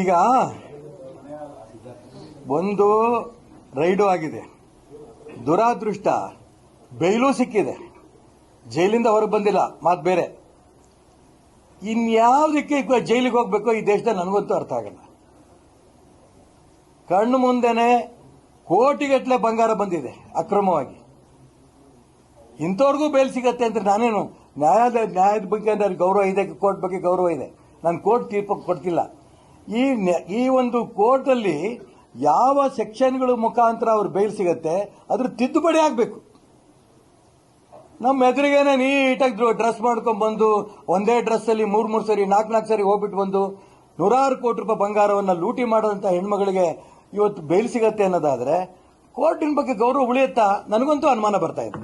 ಈಗ ಒಂದು ರೈಡು ಆಗಿದೆ. ದುರಾದೃಷ್ಟ, ಬೈಲು ಸಿಕ್ಕಿದೆ. ಜೈಲಿಂದ ಹೊರಗೆ ಬಂದಿಲ್ಲ, ಮಾತು ಬೇರೆ. ಇನ್ಯಾವುದಕ್ಕೆ ಜೈಲಿಗೆ ಹೋಗ್ಬೇಕು ಈ ದೇಶದಲ್ಲಿ ನನಗಂತೂ ಅರ್ಥ ಆಗಲ್ಲ. ಕಣ್ಣು ಮುಂದೆನೆ ಕೋಟಿಗಟ್ಟಲೆ ಬಂಗಾರ ಬಂದಿದೆ, ಅಕ್ರಮವಾಗಿ. ಇಂಥವ್ರಿಗೂ ಬೇಲ್ ಸಿಗತ್ತೆ ಅಂದ್ರೆ ನಾನೇನು ನ್ಯಾಯಾಲಯ ನ್ಯಾಯದ ಬಗ್ಗೆ ಗೌರವ ಇದೆ, ಕೋರ್ಟ್ ಬಗ್ಗೆ ಗೌರವ ಇದೆ. ನಾನು ಕೋರ್ಟ್ ತೀರ್ಪು ಕೊಡ್ತಿಲ್ಲ. ಈ ಈ ಒಂದು ಕೋರ್ಟಲ್ಲಿ ಯಾವ ಸೆಕ್ಷನ್ಗಳ ಮುಖಾಂತರ ಅವ್ರು ಬೇಲ್ ಸಿಗತ್ತೆ, ಅದ್ರ ತಿದ್ದುಪಡಿ ಆಗಬೇಕು. ನಮ್ಮ ಎದುರಿಗೇನೆ ನೀಟಾಗಿ ಡ್ರೆಸ್ ಮಾಡ್ಕೊಂಡು ಬಂದು, ಒಂದೇ ಡ್ರೆಸ್ ಅಲ್ಲಿ ಮೂರು, ಮೂರ್ ಸರಿ, ನಾಲ್ಕು ನಾಲ್ಕು ಸರಿ ಹೋಗ್ಬಿಟ್ಟು ಬಂದು, ನೂರಾರು ಕೋಟಿ ರೂಪಾಯಿ ಬಂಗಾರವನ್ನ ಲೂಟಿ ಮಾಡಿದಂಥ ಹೆಣ್ಮಗಳಿಗೆ ಇವತ್ತು ಬೇಲ್ ಸಿಗತ್ತೆ ಅನ್ನೋದಾದರೆ, ಕೋರ್ಟಿನ ಬಗ್ಗೆ ಗೌರವ ಉಳಿಯುತ್ತಾ? ನನಗಂತೂ ಅನುಮಾನ ಬರ್ತಾ ಇದೆ.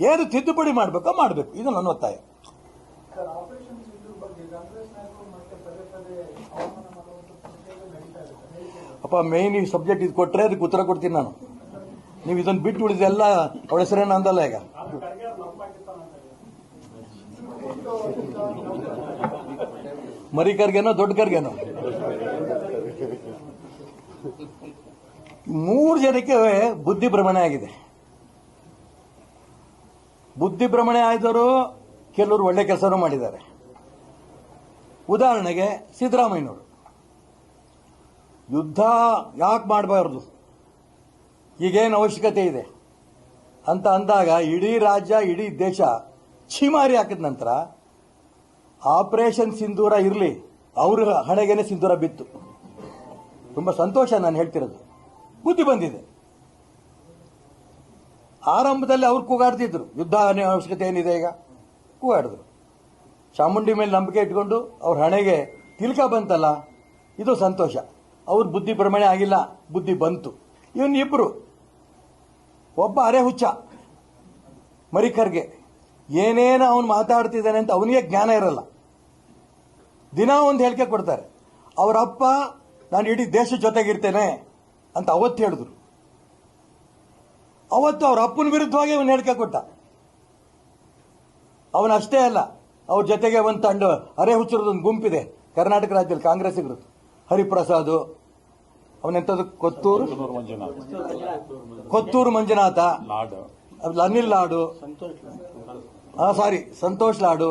ಏನು ತಿದ್ದುಪಡಿ ಮಾಡಬೇಕೋ ಮಾಡಬೇಕು. ಇದು ನನ್ನ ಒತ್ತಾಯ ಸರ್ ಆಪರೇಷನ್ ಸಿಂಧೂರ್ ಬಗ್ಗೆ ಕಾಂಗ್ರೆಸ್ ನಾಯಕರು ಮತ್ತೆ ಪದೇ ಪದೇ ಅವಮಾನ ಮಾಡುವಂತ ಪ್ರಕ್ರಿಯೆ ನಡೀತಾ ಇದೆ ಸರ್. ಅಪ್ಪ ಮೇನ್ ಈ ಸಬ್ಜೆಕ್ಟ್ ಇದು ಕೊಟ್ಟರೆ ಅದಕ್ಕೆ ಉತ್ತರ ಕೊಡ್ತೀನಿ ನಾನು. ನೀವು ಇದನ್ನು ಬಿಟ್ಟು ಉಳಿದೆಲ್ಲ ಅವಳ ಹೆಸರೇನು ಅಂದಲ್ಲ ಈಗ? ಮರಿ ಕರ್ಗೇನೋ ದೊಡ್ಡ ಕರ್ಗೇನೋ ಮೂರು ಜನಕ್ಕೆ ಬುದ್ಧಿ ಭ್ರಮಣೆ ಆಗಿದೆ. ಬುದ್ಧಿ ಭ್ರಮಣೆ ಆಯ್ದವರು ಕೆಲವರು ಒಳ್ಳೆ ಕೆಲಸನೂ ಮಾಡಿದ್ದಾರೆ. ಉದಾಹರಣೆಗೆ ಸಿದ್ದರಾಮಯ್ಯನವರು. ಯುದ್ಧ ಯಾಕೆ ಮಾಡಬಾರ್ದು? ಈಗೇನು ಅವಶ್ಯಕತೆ ಇದೆ? ಅಂತ ಅಂದಾಗ ಇಡೀ ರಾಜ್ಯ, ಇಡೀ ದೇಶ ಛೀಮಾರಿ ಹಾಕಿದ ನಂತರ ಆಪರೇಷನ್ ಸಿಂಧೂರ ಇರಲಿ, ಅವ್ರ ಹಣೆಗೇನೆ ಸಿಂಧೂರ ಬಿತ್ತು. ತುಂಬ ಸಂತೋಷ ನಾನು ಹೇಳ್ತಿರೋದು. ಬುದ್ಧಿ ಬಂದಿದೆ. ಆರಂಭದಲ್ಲಿ ಅವ್ರು ಕೂಗಾಡ್ತಿದ್ರು. ಯುದ್ಧ ಅವಶ್ಯಕತೆ ಏನಿದೆ ಈಗ? ಕೂಗಾಡಿದ್ರು. ಚಾಮುಂಡಿ ಮೇಲೆ ನಂಬಿಕೆ ಇಟ್ಕೊಂಡು ಅವ್ರ ಹಣೆಗೆ ತಿಲ್ಕ ಬಂತಲ್ಲ, ಇದು ಸಂತೋಷ. ಅವ್ರ ಬುದ್ಧಿ ಭ್ರಮಣೆ ಆಗಿಲ್ಲ, ಬುದ್ಧಿ ಬಂತು. ಇವನ್ ಇಬ್ರು, ಒಬ್ಬ ಅರೆ ಹುಚ್ಚ, ಮರಿಕರ್ಗೆ, ಏನೇನು ಅವನು ಮಾತಾಡ್ತಿದ್ದಾನೆ ಅಂತ ಅವನಿಗೆ ಜ್ಞಾನ ಇರಲ್ಲ. ದಿನ ಒಂದು ಹೇಳಿಕೆ ಕೊಡ್ತಾರೆ, ಅವರ ಅಪ್ಪ, ನಾನು ಇಡೀ ದೇಶ ಜೊತೆಗಿರ್ತೇನೆ ಅಂತ ಅವತ್ತು ಹೇಳಿದ್ರು. ಅವತ್ತು ಅವ್ರ ಅಪ್ಪನ ವಿರುದ್ಧವಾಗಿ ಅವನು ಹೇಳಿಕೆ ಕೊಟ್ಟ. ಅವನಷ್ಟೇ ಅಲ್ಲ, ಅವ್ರ ಜೊತೆಗೆ ಒಂದು ತಂಡ, ಅರೆ ಹುಚ್ಚರದೊಂದು ಗುಂಪಿದೆ, ಕರ್ನಾಟಕ ರಾಜ್ಯದಲ್ಲಿ ಕಾಂಗ್ರೆಸ್ಸಿಗರದ್ದು. ಹರಿಪ್ರಸಾದ್ ಅವನೆಂಥದ್ದು ಕೊತ್ತೂರು? ಕೊತ್ತೂರು ಮಂಜುನಾಥ. ಅನಿಲ್ ಲಾಡು. ಸಾರಿ ಸಂತೋಷ್ ಲಾಡು.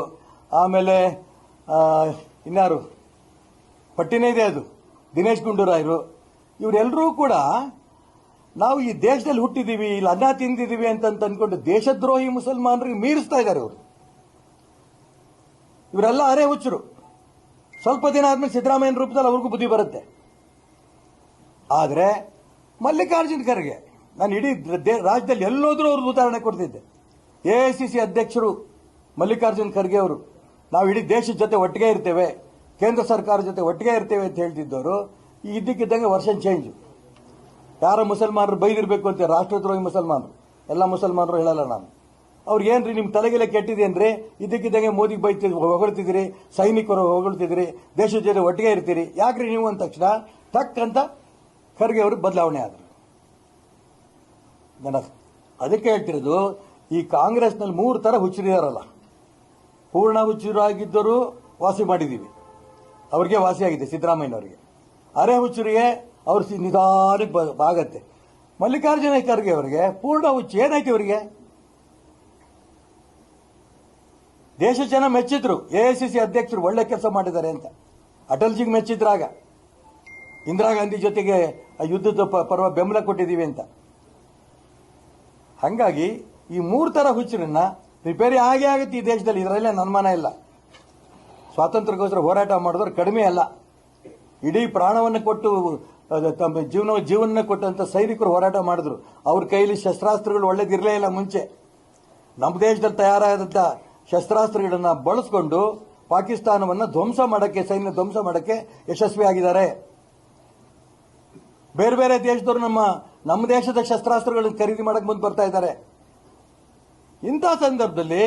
ಆಮೇಲೆ ಇನ್ಯಾರು? ಪಟ್ಟಿನೇ ಇದೆ ಅದು. ದಿನೇಶ್ ಗುಂಡೂರಾಯರು. ಇವರೆಲ್ಲರೂ ಕೂಡ ನಾವು ಈ ದೇಶದಲ್ಲಿ ಹುಟ್ಟಿದೀವಿ ಇಲ್ಲಿ ಅನ್ನ ತಿಂದಿದ್ದೀವಿ ಅಂತ ಅಂತ ಅನ್ಕೊಂಡು ದೇಶದ್ರೋಹಿ ಮುಸಲ್ಮಾನರಿಗೆ ಮೀರಿಸ್ತಾ ಇದ್ದಾರೆ ಅವರು ಇವರೆಲ್ಲ ಅರೆ ಹುಚ್ಚರು. ಸ್ವಲ್ಪ ದಿನ ಆದ್ಮೇಲೆ ಸಿದ್ದರಾಮಯ್ಯನ ರೂಪದಲ್ಲಿ ಅವ್ರಿಗೂ ಬುದ್ಧಿ ಬರುತ್ತೆ. ಆದರೆ ಮಲ್ಲಿಕಾರ್ಜುನ್ ಖರ್ಗೆ, ನಾನು ಇಡೀ ರಾಜ್ಯದಲ್ಲಿ ಎಲ್ಲೋದ್ರೂ ಅವ್ರಿಗೆ ಉದಾಹರಣೆ ಕೊಡ್ತಿದ್ದೆ. ಎ ಅಧ್ಯಕ್ಷರು ಮಲ್ಲಿಕಾರ್ಜುನ್ ಖರ್ಗೆ ಅವರು, ನಾವು ಇಡೀ ದೇಶದ ಜೊತೆ ಒಟ್ಟಿಗೆ ಇರ್ತೇವೆ, ಕೇಂದ್ರ ಸರ್ಕಾರದ ಜೊತೆ ಒಟ್ಟಿಗೆ ಇರ್ತೇವೆ ಅಂತ ಹೇಳ್ತಿದ್ದವರು ಇದ್ದಕ್ಕಿದ್ದಂಗೆ ವರ್ಷನ್ ಚೇಂಜ್ ಯಾರ ಮುಸಲ್ಮಾನರು ಬೈದಿರಬೇಕು ಅಂತ, ರಾಷ್ಟ್ರದ್ರೋಹಿ ಮುಸಲ್ಮಾನರು. ಎಲ್ಲ ಮುಸಲ್ಮಾನರು ಹೇಳಲ್ಲ ನಾನು. ಅವ್ರಿಗೆ ಏನ್ರಿ ನಿಮ್ಮ ತಲೆಗೆಲ್ಲ ಕೆಟ್ಟಿದೇನ್ರಿ ಇದಕ್ಕಿದ್ದಂಗೆ ಮೋದಿ ಬೈತಿದ್ ಹೊಗಳ್ತಿದ್ದೀರಿ, ಸೈನಿಕರು ಹೊಗಳ್ತಿದ್ದೀರಿ, ದೇಶದ ಜೊತೆ ಒಟ್ಟಿಗೆ ಇರ್ತೀರಿ. ಯಾಕ್ರಿ ನೀವು ಅಂದ ತಕ್ಷಣ? ಟಕ್ ಅಂತ ಖರ್ಗೆ ಅವರು ಬದಲಾವಣೆ ಆದರು. ನನ್ನ ಅದಕ್ಕೆ ಹೇಳ್ತಿರೋದು, ಈ ಕಾಂಗ್ರೆಸ್ನಲ್ಲಿ ಮೂರು ತರ ಹುಚ್ಚರಿದಾರಲ್ಲ. ಪೂರ್ಣ ಹುಚ್ಚರಾಗಿದ್ದರೂ ವಾಸಿ ಮಾಡಿದ್ದೀವಿ. ಅವ್ರಿಗೆ ವಾಸಿಯಾಗಿದೆ ಸಿದ್ದರಾಮಯ್ಯನವರಿಗೆ. ಅರೆ ಹುಚ್ಚರಿಗೆ ಅವ್ರ ನಿಧಾನಕ್ಕೆ ಬಾಗತ್ತೆ. ಮಲ್ಲಿಕಾರ್ಜುನ ಖರ್ಗೆ ಅವರಿಗೆ ಪೂರ್ಣ ಹುಚ್ಚು. ಏನಾಯ್ತು ಇವರಿಗೆ? ದೇಶ ಜನ ಮೆಚ್ಚಿದ್ರು, ಎ ಅಧ್ಯಕ್ಷರು ಒಳ್ಳೆ ಕೆಲಸ ಮಾಡಿದ್ದಾರೆ ಅಂತ. ಅಟಲ್ಜಿಗೆ ಮೆಚ್ಚಿದ್ರಾಗ ಇಂದಿರಾ ಗಾಂಧಿ ಜೊತೆಗೆ ಯುದ್ಧದ ಪರ್ವ ಬೆಂಬಲ ಕೊಟ್ಟಿದ್ದೀವಿ ಅಂತ. ಹಂಗಾಗಿ ಈ ಮೂರು ಥರ ಹುಚ್ಚರನ್ನ ರಿಪೇರಿ ಆಗೇ ಆಗುತ್ತೆ ಈ ದೇಶದಲ್ಲಿ. ಇದರಲ್ಲೇ ಅನುಮಾನ ಇಲ್ಲ. ಸ್ವಾತಂತ್ರ್ಯಕ್ಕೋಸ್ಕರ ಹೋರಾಟ ಮಾಡಿದ್ರೆ ಕಡಿಮೆ ಅಲ್ಲ. ಇಡೀ ಪ್ರಾಣವನ್ನು ಕೊಟ್ಟು ತಮ್ಮ ಜೀವನ ಜೀವನ ಕೊಟ್ಟಂಥ ಸೈನಿಕರು ಹೋರಾಟ ಮಾಡಿದ್ರು. ಅವ್ರ ಕೈಲಿ ಶಸ್ತ್ರಾಸ್ತ್ರಗಳು ಒಳ್ಳೇದಿರಲೇ ಇಲ್ಲ ಮುಂಚೆ. ನಮ್ಮ ದೇಶದಲ್ಲಿ ತಯಾರಾದಂಥ ಶಸ್ತ್ರಾಸ್ತ್ರಗಳನ್ನ ಬಳಸ್ಕೊಂಡು ಪಾಕಿಸ್ತಾನವನ್ನು ಧ್ವಂಸ ಮಾಡಕ್ಕೆ ಸೈನ್ಯ ಧ್ವಂಸ ಮಾಡಕ್ಕೆ ಯಶಸ್ವಿಯಾಗಿದ್ದಾರೆ. ಬೇರೆ ಬೇರೆ ದೇಶದವರು ನಮ್ಮ ನಮ್ಮ ದೇಶದ ಶಸ್ತ್ರಾಸ್ತ್ರಗಳನ್ನು ಖರೀದಿ ಮಾಡಕ್ಕೆ ಮುಂದೆ ಬರ್ತಾ ಇದ್ದಾರೆ. ಇಂಥ ಸಂದರ್ಭದಲ್ಲಿ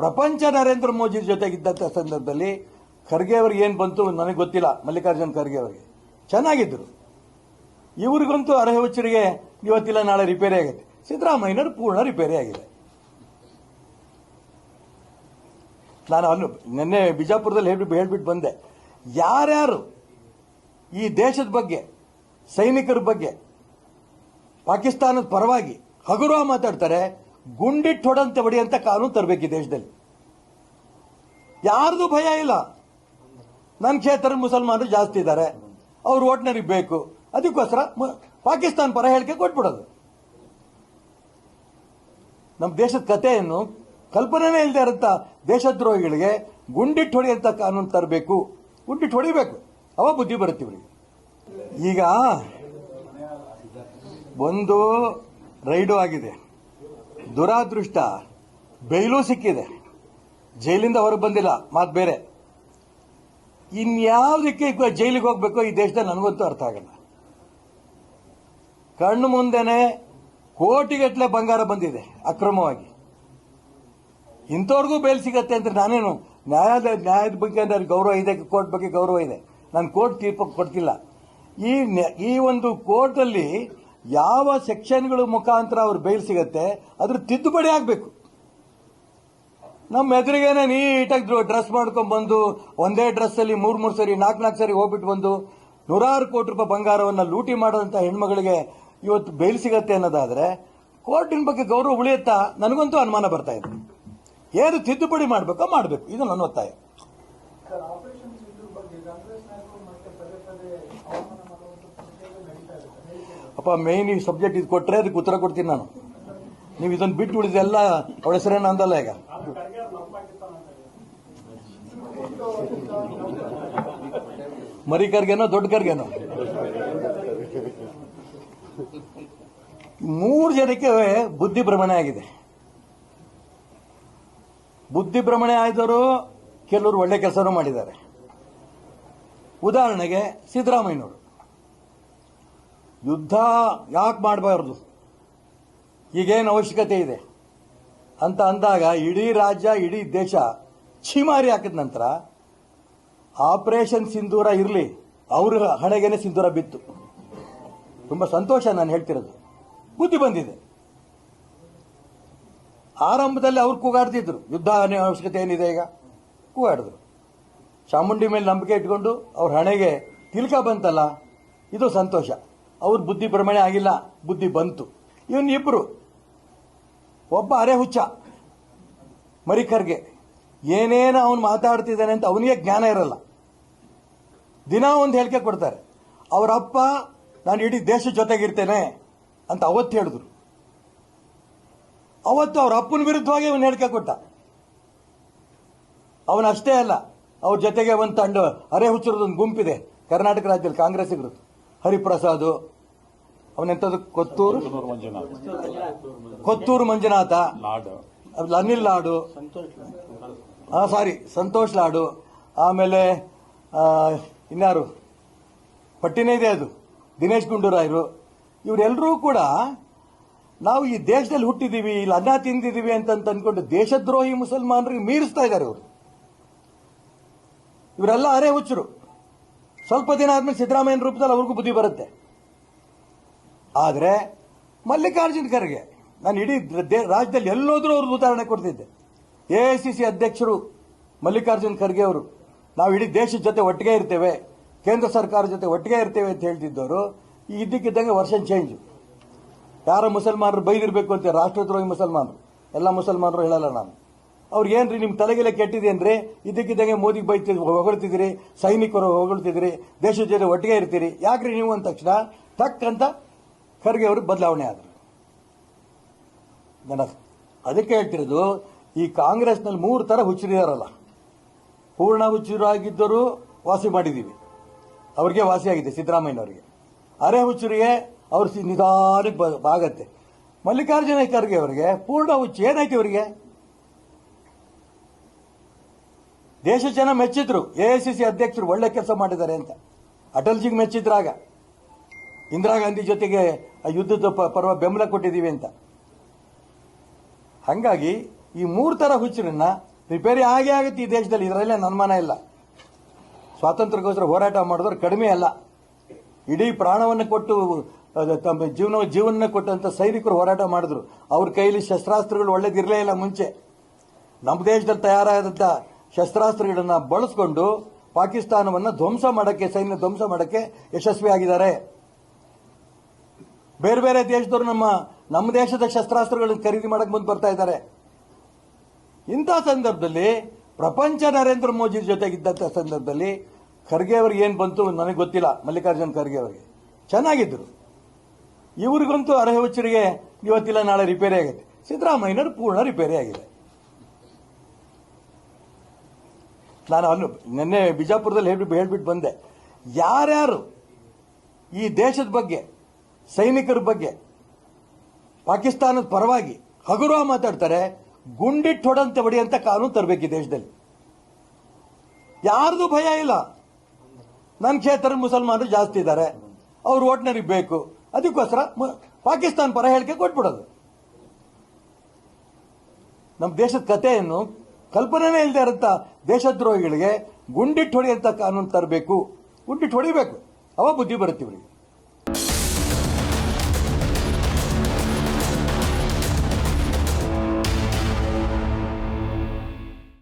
ಪ್ರಪಂಚ ನರೇಂದ್ರ ಮೋದಿ ಜೊತೆಗಿದ್ದಂಥ ಸಂದರ್ಭದಲ್ಲಿ ಖರ್ಗೆ ಅವ್ರಿಗೆ ಏನು ಬಂತು ನನಗೆ ಗೊತ್ತಿಲ್ಲ, ಮಲ್ಲಿಕಾರ್ಜುನ್ ಖರ್ಗೆ ಅವರಿಗೆ. ಚೆನ್ನಾಗಿದ್ದರು ಇವ್ರಿಗಂತೂ ಅರ್ಹ ಹುಚ್ಚರಿಗೆ ಇವತ್ತಿಲ್ಲ, ನಾಳೆ ರಿಪೇರಿ ಆಗುತ್ತೆ ಸಿದ್ದರಾಮಯ್ಯನವರು ಪೂರ್ಣ ರಿಪೇರಿ ಆಗಿದೆ. ನಾನು ಅನ್ನು, ನಿನ್ನೆ ಬಿಜಾಪುರದಲ್ಲಿ ಹೇಳ್ಬಿಟ್ಟು ಹೇಳ್ಬಿಟ್ಟು ಬಂದೆ. ಯಾರ್ಯಾರು ಈ ದೇಶದ ಬಗ್ಗೆ, ಸೈನಿಕರ ಬಗ್ಗೆ, ಪಾಕಿಸ್ತಾನದ ಪರವಾಗಿ ಹಗುರವ ಮಾತಾಡ್ತಾರೆ ಗುಂಡಿಟ್ಟು ಹೊಡಂತೆ ಹೊಡೆಯಂತ ಕಾನೂನು ತರಬೇಕು ಈ ದೇಶದಲ್ಲಿ. ಯಾರ್ದು ಭಯ ಇಲ್ಲ. ನನ್ನ ಕ್ಷೇತ್ರ ಮುಸಲ್ಮಾನರು ಜಾಸ್ತಿ ಇದ್ದಾರೆ. ಅವ್ರು ಓಟ್ ನನಗೆ ಬೇಕು. ಅದಕ್ಕೋಸ್ಕರ ಪಾಕಿಸ್ತಾನ ಪರ ಹೇಳಿಕೆ ಕೊಟ್ಬಿಡೋದು. ನಮ್ಮ ದೇಶದ ಕಥೆಯನ್ನು ಕಲ್ಪನೆನೇ ಇಲ್ಲದೆ ಇರುತ್ತ ದೇಶದ್ರೋಹಿಗಳಿಗೆ ಗುಂಡಿಟ್ಟು ಹೊಡೆಯಂತ ಕಾನೂನು ತರಬೇಕು. ಗುಂಡಿಟ್ಟು ಹೊಡಿಬೇಕು. ಅವ ಬುದ್ಧಿ ಬರುತ್ತೆ ಇವರಿಗೆ. ಈಗ ಒಂದು ರೈಡು ಆಗಿದೆ. ದುರಾದೃಷ್ಟ. ಬೈಲು ಸಿಕ್ಕಿದೆ. ಜೈಲಿಂದ ಹೊರಗೆ ಬಂದಿಲ್ಲ. ಮಾತು ಬೇರೆ. ಇನ್ಯಾವುದಕ್ಕೆ ಜೈಲಿಗೆ ಹೋಗ್ಬೇಕು ಈ ದೇಶದಲ್ಲಿ ನನಗಂತೂ ಅರ್ಥ ಆಗಲ್ಲ. ಕಣ್ಣು ಮುಂದೆನೆ ಕೋಟಿಗಟ್ಟಲೆ ಬಂಗಾರ ಬಂದಿದೆ, ಅಕ್ರಮವಾಗಿ. ಇಂಥವ್ರಿಗೂ ಬೇಲ್ ಸಿಗತ್ತೆ ಅಂತ ನಾನೇನು? ನ್ಯಾಯಾಲಯ, ನ್ಯಾಯದ ಬಗ್ಗೆ ನನಗೆ ಗೌರವ ಇದೆ, ಕೋರ್ಟ್ ಬಗ್ಗೆ ಗೌರವ ಇದೆ. ನಾನು ಕೋರ್ಟ್ ತೀರ್ಪು ಕೊಡ್ತಿಲ್ಲ. ಈ ಈ ಒಂದು ಕೋರ್ಟಲ್ಲಿ ಯಾವ ಸೆಕ್ಷನ್ಗಳ ಮುಖಾಂತರ ಅವ್ರು ಬೇಲ್ ಸಿಗತ್ತೆ, ಅದ್ರ ತಿದ್ದುಪಡಿ ಆಗಬೇಕು. ನಮ್ಮ ಎದುರಿಗೇನೆ ನೀಟಾಗಿ ಡ್ರೆಸ್ ಮಾಡ್ಕೊಂಡು ಬಂದು, ಒಂದೇ ಡ್ರೆಸ್ ಅಲ್ಲಿ ಮೂರು, ಮೂರ್ ಸರಿ, ನಾಲ್ಕು ನಾಲ್ಕು ಸರಿ ಹೋಗ್ಬಿಟ್ಟು ಬಂದು, ನೂರಾರು ಕೋಟಿ ರೂಪಾಯಿ ಬಂಗಾರವನ್ನ ಲೂಟಿ ಮಾಡೋಂಥ ಹೆಣ್ಮಗಳಿಗೆ ಇವತ್ತು ಬೇಲ್ ಸಿಗತ್ತೆ ಅನ್ನೋದಾದರೆ, ಕೋರ್ಟಿನ ಬಗ್ಗೆ ಗೌರವ ಉಳಿಯುತ್ತಾ? ನನಗಂತೂ ಅನುಮಾನ ಬರ್ತಾ ಇದೆ. ಏನು ತಿದ್ದುಪಡಿ ಮಾಡಬೇಕೋ? ಮಾಡಬೇಕು. ಇದು ನನ್ನ ಒತ್ತಾಯ. ಅಪ್ಪ ಮೇನ್ ಈ ಸಬ್ಜೆಕ್ಟ್ ಇದು ಕೊಟ್ಟರೆ ಅದಕ್ಕೆ ಉತ್ತರ ಕೊಡ್ತೀನಿ ನಾನು. ನೀವು ಇದನ್ನು ಬಿಟ್ಟು ಉಳಿದೆಲ್ಲ ಅವಳ ಹೆಸರೇನು ಅಂದಲ್ಲ ಈಗ? ಮರಿ ಕರ್ಗೇನೋ ದೊಡ್ಡ ಕರ್ಗೇನೋ? ಮೂರು ಜನಕ್ಕೆ ಬುದ್ಧಿ ಭ್ರಮಣೆ ಆಗಿದೆ. ಬುದ್ಧಿ ಭ್ರಮಣೆ ಆಯ್ದವರು ಕೆಲವರು ಒಳ್ಳೆ ಕೆಲಸನೂ ಮಾಡಿದ್ದಾರೆ. ಉದಾಹರಣೆಗೆ ಸಿದ್ದರಾಮಯ್ಯನವರು. ಯುದ್ಧ ಯಾಕೆ ಮಾಡಬಾರ್ದು? ಈಗೇನು ಅವಶ್ಯಕತೆ ಇದೆ? ಅಂತ ಅಂದಾಗ ಇಡೀ ರಾಜ್ಯ, ಇಡೀ ದೇಶ ಛೀಮಾರಿ ಹಾಕಿದ ನಂತರ ಆಪರೇಷನ್ ಸಿಂಧೂರ ಇರಲಿ, ಅವ್ರ ಹಣೆಗೇನೆ ಸಿಂಧೂರ ಬಿತ್ತು. ತುಂಬ ಸಂತೋಷ ನಾನು ಹೇಳ್ತಿರೋದು. ಬುದ್ಧಿ ಬಂದಿದೆ. ಆರಂಭದಲ್ಲಿ ಅವ್ರು ಕೂಗಾಡ್ತಿದ್ರು. ಯುದ್ಧ ಅವಶ್ಯಕತೆ ಏನಿದೆ ಈಗ? ಕೂಗಾಡಿದ್ರು. ಚಾಮುಂಡಿ ಮೇಲೆ ನಂಬಿಕೆ ಇಟ್ಕೊಂಡು ಅವ್ರ ಹಣೆಗೆ ತಿಲ್ಕ ಬಂತಲ್ಲ, ಇದು ಸಂತೋಷ. ಅವ್ರ ಬುದ್ಧಿ ಭ್ರಮಣೆ ಆಗಿಲ್ಲ, ಬುದ್ಧಿ ಬಂತು. ಇವನ್ ಇಬ್ರು, ಒಬ್ಬ ಅರೆ ಹುಚ್ಚ, ಮರಿಕರ್ಗೆ. ಏನೇನು ಅವನು ಮಾತಾಡ್ತಿದ್ದಾನೆ ಅಂತ ಅವನಿಗೆ ಜ್ಞಾನ ಇರಲ್ಲ. ದಿನ ಒಂದು ಹೇಳಿಕೆ ಕೊಡ್ತಾರೆ. ಅವರ ಅಪ್ಪ ನಾನು ಇಡೀ ದೇಶ ಜೊತೆಗಿರ್ತೇನೆ ಅಂತ ಅವತ್ತು ಹೇಳಿದ್ರು. ಅವತ್ತು ಅವ್ರ ಅಪ್ಪನ ವಿರುದ್ಧವಾಗಿ ಅವನು ಹೇಳಿಕೆ ಕೊಟ್ಟ. ಅವನಷ್ಟೇ ಅಲ್ಲ ಅವ್ರ ಜೊತೆಗೆ ಒಂದು ತಂಡ ಅರೆ ಹುಚ್ಚರದೊಂದು ಗುಂಪಿದೆ ಕರ್ನಾಟಕ ರಾಜ್ಯದಲ್ಲಿ ಕಾಂಗ್ರೆಸ್ಸಿಗರು. ಹರಿಪ್ರಸಾದ್ ಅವನೆಂಥದ್ದು ಕೊತ್ತೂರು? ಕೊತ್ತೂರು ಮಂಜುನಾಥ ಅನಿಲ್ ಲಾಡು ಆ ಸಾರಿ ಸಂತೋಷ್ ಲಾಡು ಆಮೇಲೆ ಇನ್ಯಾರು? ಪಟ್ಟಿನೇ ಇದೆ ಅದು. ದಿನೇಶ್ ಗುಂಡೂರಾಯರು. ಇವರೆಲ್ಲರೂ ಕೂಡ ನಾವು ಈ ದೇಶದಲ್ಲಿ ಹುಟ್ಟಿದೀವಿ, ಇಲ್ಲಿ ಅನ್ನ ತಿಂದಿದೀವಿ ಅಂತ ಅನ್ಕೊಂಡು ದೇಶದ್ರೋಹಿ ಮುಸಲ್ಮಾನರಿಗೆ ಮೀರಿಸ್ತಾ ಇದ್ದಾರೆ ಇವರು. ಇವರೆಲ್ಲ ಅರೆ ಹುಚ್ಚರು. ಸ್ವಲ್ಪ ದಿನ ಆದ್ಮೇಲೆ ಸಿದ್ದರಾಮಯ್ಯನ ರೂಪದಲ್ಲಿ ಅವ್ರಿಗೂ ಬುದ್ಧಿ ಬರುತ್ತೆ. ಆದರೆ ಮಲ್ಲಿಕಾರ್ಜುನ್ ಖರ್ಗೆ, ನಾನು ಇಡೀ ರಾಜ್ಯದಲ್ಲಿ ಎಲ್ಲೋದ್ರೂ ಅವ್ರಿಗೆ ಉದಾಹರಣೆ ಕೊಡ್ತಿದ್ದೆ. ಎ ಐ ಸಿ ಸಿ ಅಧ್ಯಕ್ಷರು ಮಲ್ಲಿಕಾರ್ಜುನ್ ಖರ್ಗೆ ಅವರು. ನಾವು ಇಡೀ ದೇಶದ ಜೊತೆ ಒಟ್ಟಿಗೆ ಇರ್ತೇವೆ, ಕೇಂದ್ರ ಸರ್ಕಾರದ ಜೊತೆ ಒಟ್ಟಿಗೆ ಇರ್ತೇವೆ ಅಂತ ಹೇಳ್ತಿದ್ದವರು. ಇದ್ದಕ್ಕಿದ್ದಂಗೆ ವರ್ಷನ್ ಚೇಂಜ್ ಯಾರ ಮುಸಲ್ಮಾನರು ಬೈದಿರಬೇಕು ಅಂತ ರಾಷ್ಟ್ರದ್ರೋಹಿ ಮುಸಲ್ಮಾನರು. ಎಲ್ಲ ಮುಸಲ್ಮಾನರು ಹೇಳಲ್ಲ ನಾನು. ಅವ್ರಿಗೆ ಏನ್ರಿ ನಿಮ್ಮ ತಲೆಗೆಲ್ಲ ಅಂದರೆ ಇದಕ್ಕಿದ್ದಂಗೆ ಮೋದಿಗೆ ಬೈತಿದ್ ಹೊಗಳ್ತಿದ್ದೀರಿ, ಸೈನಿಕರು ಹೊಗಳ್ತಿದ್ದೀರಿ ದೇಶದ ಜೊತೆ ಒಟ್ಟಿಗೆ ಇರ್ತೀರಿ. ಯಾಕ್ರಿ ನೀವು ಅಂದ ತಕ್ಷಣ? ಟಕ್ ಖರ್ಗೆ ಅವರು ಬದಲಾವಣೆ ಆದರು. ನನ್ನ ಅದಕ್ಕೆ ಹೇಳ್ತಿರೋದು, ಈ ಕಾಂಗ್ರೆಸ್ನಲ್ಲಿ ಮೂರು ಥರ ಹುಚ್ಚರಿದಾರಲ್ಲ. ಪೂರ್ಣ ಹುಚ್ಚರಾಗಿದ್ದರೂ ವಾಸಿ ಮಾಡಿದ್ದೀವಿ. ಅವ್ರಿಗೆ ವಾಸಿಯಾಗಿದೆ ಸಿದ್ದರಾಮಯ್ಯನವರಿಗೆ. ಅರೆ ಹುಚ್ಚರಿಗೆ ಅವ್ರು ಸಿ- ನಿಧಾನಕ್ಕೆ ಬಾಗತ್ತೆ. ಮಲ್ಲಿಕಾರ್ಜುನ ಖರ್ಗೆ ಅವರಿಗೆ ಪೂರ್ಣ ಹುಚ್ಚು ಏನಾಯ್ತು ಇವರಿಗೆ. ದೇಶ ಜನ ಮೆಚ್ಚಿದ್ರು. ಎ ಐ ಸಿ ಅಧ್ಯಕ್ಷರು ಒಳ್ಳೆ ಕೆಲಸ ಮಾಡಿದ್ದಾರೆ ಅಂತ. ಅಟಲ್ಜಿಗೆ ಮೆಚ್ಚಿದ್ರಾಗ ಇಂದಿರಾ ಗಾಂಧಿ ಜೊತೆಗೆ ಯುದ್ಧದ ಪರ್ವ ಬೆಂಬಲ ಕೊಟ್ಟಿದ್ದೀವಿ ಅಂತ. ಹಂಗಾಗಿ ಈ ಮೂರು ಥರ ಹುಚ್ಚರನ್ನ ರಿಪೇರಿ ಆಗೇ ಆಗುತ್ತೆ ಈ ದೇಶದಲ್ಲಿ. ಇದರಲ್ಲೇ ಅನುಮಾನ ಇಲ್ಲ. ಸ್ವಾತಂತ್ರ್ಯಕ್ಕೋಸ್ಕರ ಹೋರಾಟ ಮಾಡಿದ್ರೆ ಕಡಿಮೆ ಅಲ್ಲ. ಇಡೀ ಪ್ರಾಣವನ್ನು ಕೊಟ್ಟು ತಮ್ಮ ಜೀವನ ಜೀವನ ಕೊಟ್ಟಂತ ಸೈನಿಕರು ಹೋರಾಟ ಮಾಡಿದ್ರು. ಅವ್ರ ಕೈಲಿ ಶಸ್ತ್ರಾಸ್ತ್ರಗಳು ಒಳ್ಳೇದಿರಲೇ ಇಲ್ಲ ಮುಂಚೆ. ನಮ್ಮ ದೇಶದಲ್ಲಿ ತಯಾರಾದಂಥ ಶಸ್ತ್ರಾಸ್ತ್ರಗಳನ್ನ ಬಳಸ್ಕೊಂಡು ಪಾಕಿಸ್ತಾನವನ್ನು ಧ್ವಂಸ ಮಾಡಕ್ಕೆ, ಸೈನ್ಯ ಧ್ವಂಸ ಮಾಡಕ್ಕೆ ಯಶಸ್ವಿಯಾಗಿದ್ದಾರೆ ಬೇರೆ ಬೇರೆ ದೇಶದವರು ನಮ್ಮ ನಮ್ಮ ದೇಶದ ಶಸ್ತ್ರಾಸ್ತ್ರಗಳನ್ನು ಖರೀದಿ ಮಾಡಕ್ಕೆ ಮುಂದೆ ಬರ್ತಾ ಇದ್ದಾರೆ. ಇಂಥ ಸಂದರ್ಭದಲ್ಲಿ ಪ್ರಪಂಚ ನರೇಂದ್ರ ಮೋದಿ ಜೊತೆಗಿದ್ದಂಥ ಸಂದರ್ಭದಲ್ಲಿ ಖರ್ಗೆ ಅವ್ರಿಗೆ ಏನು ಬಂತು ನನಗೆ ಗೊತ್ತಿಲ್ಲ, ಮಲ್ಲಿಕಾರ್ಜುನ್ ಖರ್ಗೆ ಅವರಿಗೆ. ಚೆನ್ನಾಗಿದ್ದರು ಇವ್ರಿಗಂತೂ ಅರ್ಹ ಹುಚ್ಚರಿಗೆ ಇವತ್ತಿಲ್ಲ, ನಾಳೆ ರಿಪೇರಿ ಆಗುತ್ತೆ. ಸಿದ್ದರಾಮಯ್ಯನವರು ಪೂರ್ಣ ರಿಪೇರಿ ಆಗಿದೆ. ನಾನು ಅನ್ನು, ನಿನ್ನೆ ಬಿಜಾಪುರದಲ್ಲಿ ಹೇಳ್ಬಿಟ್ಟು ಹೇಳ್ಬಿಟ್ಟು ಬಂದೆ. ಯಾರ್ಯಾರು ಈ ದೇಶದ ಬಗ್ಗೆ, ಸೈನಿಕರ ಬಗ್ಗೆ, ಪಾಕಿಸ್ತಾನದ ಪರವಾಗಿ ಹಗುರವ ಮಾತಾಡ್ತಾರೆ, ಗುಂಡಿಟ್ಟು ಹೊಡಂತೆ ಹೊಡೆಯಂತ ಕಾನೂನು ತರಬೇಕು ಈ ದೇಶದಲ್ಲಿ. ಯಾರ್ದು ಭಯ ಇಲ್ಲ. ನನ್ನ ಕ್ಷೇತ್ರ ಮುಸಲ್ಮಾನರು ಜಾಸ್ತಿ ಇದ್ದಾರೆ. ಅವ್ರು ಓಟ್ನರಿಗೆ ಬೇಕು. ಅದಕ್ಕೋಸ್ಕರ ಪಾಕಿಸ್ತಾನ ಪರ ಹೇಳಿಕೆ ಕೊಟ್ಬಿಡೋದು. ನಮ್ಮ ದೇಶದ ಕಥೆಯನ್ನು ಕಲ್ಪನೆನೇ ಇಲ್ಲದೆ ಇರುತ್ತ ದೇಶದ್ರೋಹಿಗಳಿಗೆ ಗುಂಡಿಟ್ಟು ಹೊಡೆಯಂತ ಕಾನೂನು ತರಬೇಕು. ಗುಂಡಿಟ್ಟು ಹೊಡಿಬೇಕು. ಅವ ಬುದ್ಧಿ ಬರುತ್ತೆ ಇವರಿಗೆ.